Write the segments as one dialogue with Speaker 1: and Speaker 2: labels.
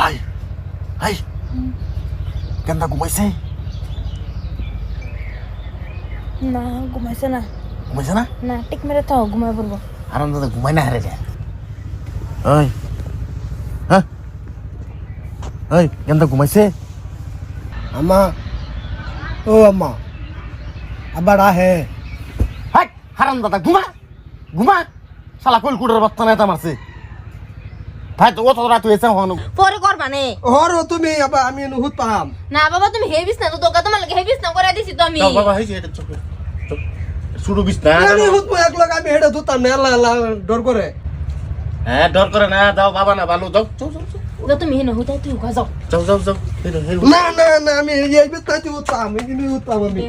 Speaker 1: High high কেনটা ঘুমাইছে
Speaker 2: না ঘুমাইছে না
Speaker 1: ঘুমাইছে না
Speaker 2: না টিক মেরে থাও ঘুমাই পড়ব
Speaker 1: আরাম দাদা ঘুমাই না হারে রে ওই হ্যাঁ ওই কেনটা ঘুমাইছে
Speaker 3: আম্মা ও আম্মা আবার আহে
Speaker 1: হাই হারাম দাদা ঘুমা ঘুমা শালা কল কুড়ের বাচ্চা নেতা মারছে ভাই তো ও তো রাত হয়েছে হন
Speaker 2: পরে করবা নে।
Speaker 3: ওর তুমি আবার আমি নুহুত পাম
Speaker 2: না বাবা তুমি হেভিস না তো তোকে তোমার লাগে হেভিস না করে দিছি তো আমি।
Speaker 1: বাবা হয়েছে এটা শুরু বিছ না
Speaker 3: আমি হুত মো এক লগ আমি হেডে ধুতাম না আল্লাহ আল্লাহ ডর করে।
Speaker 1: হ্যাঁ ডর করে না যাও বাবা না ভালো যাও যাও যাও,
Speaker 2: তুমি হেন হুতাই তুই যাও।
Speaker 1: যাও যাও যাও হেরো হেরো
Speaker 3: না না না আমি এই এই বিস্তার তুই কিন্তু উঠতাম আমি।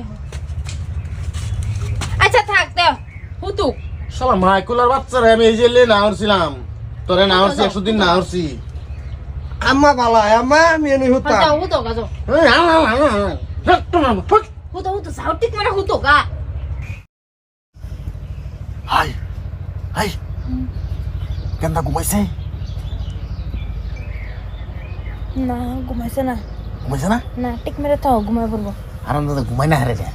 Speaker 2: আচ্ছা থাক দাও। হুতুক।
Speaker 1: শালা মাইকুলার বাচ্চারা আমি এই যে লে না হরছিলাম তোরে না হরছি একশো দিন না হরছি
Speaker 3: আম্মা বালা আম্মা আমি এনে হুতাম।
Speaker 2: যাও হুতো গা যাও।
Speaker 1: রক্ত মারবো, ফুক।
Speaker 2: হুতো হুতো যাও টিক মেরে হুতো গা।
Speaker 1: High high. কেনটা ঘুমাইছে?
Speaker 2: না ঘুমাইছে না।
Speaker 1: ঘুমাইছে না?
Speaker 2: না টিক মেরে থাও ঘুমাই পড়ব।
Speaker 1: আরাম দাদা ঘুমাই না হারে রে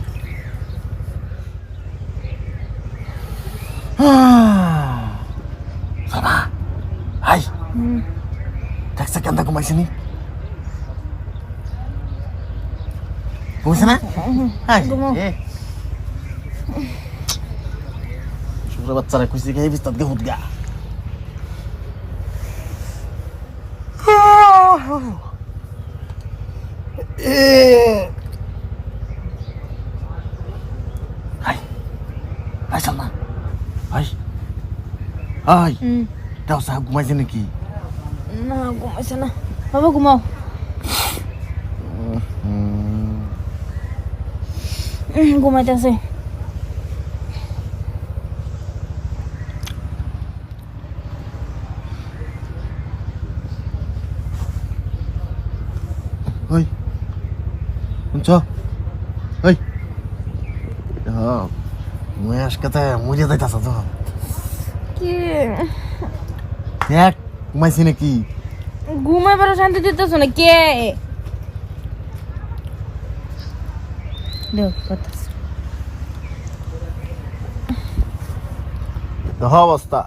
Speaker 1: বাবা হাই
Speaker 2: হুম
Speaker 1: দেখছে কেনটা ঘুমাইছে নি ঘুমাইছে না হাই
Speaker 2: ঘুমাও।
Speaker 1: এ। ছোট বাচ্চারা খুশি খেয়ে বিস্তার গে হুত গা
Speaker 3: এ
Speaker 1: হাই হাই চল না হাই হাই
Speaker 2: হুম
Speaker 1: দাও সাহেব ঘুমাইছে নাকি
Speaker 2: না ঘুমাইছে না বাবা ঘুমাও ঘুমাইতেছে
Speaker 1: ওই শুনছ ওই হ্যাঁ মুই আজকে মরে যাইতাছ তো
Speaker 2: কি
Speaker 1: দেখ ঘুমাইছি নাকি?
Speaker 2: ঘুমাইবার শান্তি দিতেছ না? কে? দেখ
Speaker 1: অবস্থা।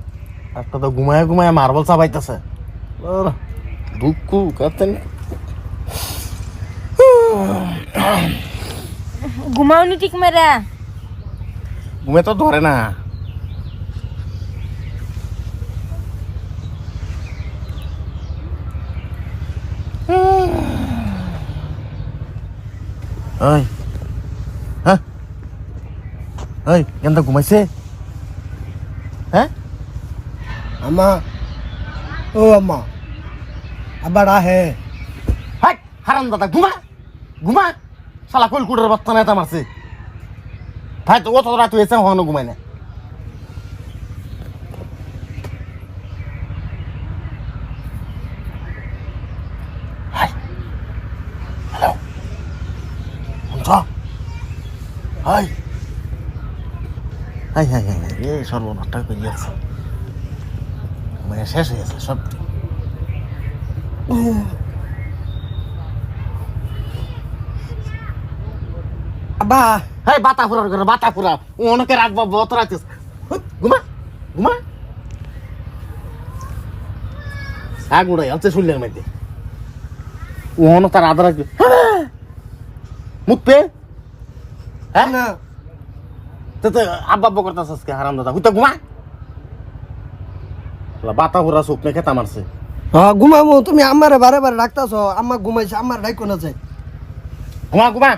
Speaker 1: একটা তো ঘুমায় ঘুমায় মার্বল চাবাইতেছে দুঃখ কাতেন
Speaker 2: ঘুমাওনি ঠিক মেরা
Speaker 1: ঘুমে তো ধরে না। ওই হ্যাঁ ওই কেন ঘুমাইছে হ্যাঁ
Speaker 3: আমা ও আম্মা আবার আহে
Speaker 1: হাই হারাম দাদা ঘুমা ঘুমা শালা কল কুড়ের বাচ্চা নেতা মারছে ভাই তো ও তো রাত হয়েছে হন ঘুমাই না হাই। হাই হাই হাই এই সর্বনাশটা করে মানে শেষ হয়ে গেছে সব হ্যাঁ বাতা ফুরার করে বাতা ফুরা। অনেকে রাখব বত রাখছিস ঘুমা ঘুমা। আগ উড়াই আছে শুনলেন মধ্যে ও অন তার আদা রাখবে। পে? হ্যাঁ?
Speaker 3: না।
Speaker 1: তো তো আব্বা আব্বা করতেছ আজকে হারাম দাদা। হুইতা ঘুমা। বাতা ফুরা স্বপ্নে খেতা মারছে।
Speaker 3: হ্যাঁ ঘুমাবো তুমি আমারে বারে বারে ডাকতাছ আম্মা ঘুমাইছে আমার ডাইকো না যায়
Speaker 1: ঘুমা ঘুমা।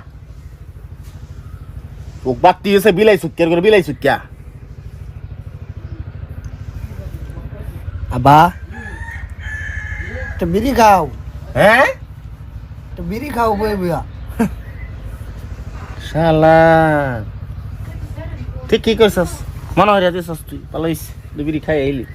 Speaker 1: চোখ বাত্তি এসে বিলাই সুটকের করে বিলাই সুটকিয়া
Speaker 3: আব্বা একটা বিড়ি খাও।
Speaker 1: হ্যাঁ?
Speaker 3: একটা বিড়ি খাও বই বুয়া
Speaker 1: শালা ঠিক কি করছস? মনে হয় তুই। পালাইস। দুবিরি খাই আইলি।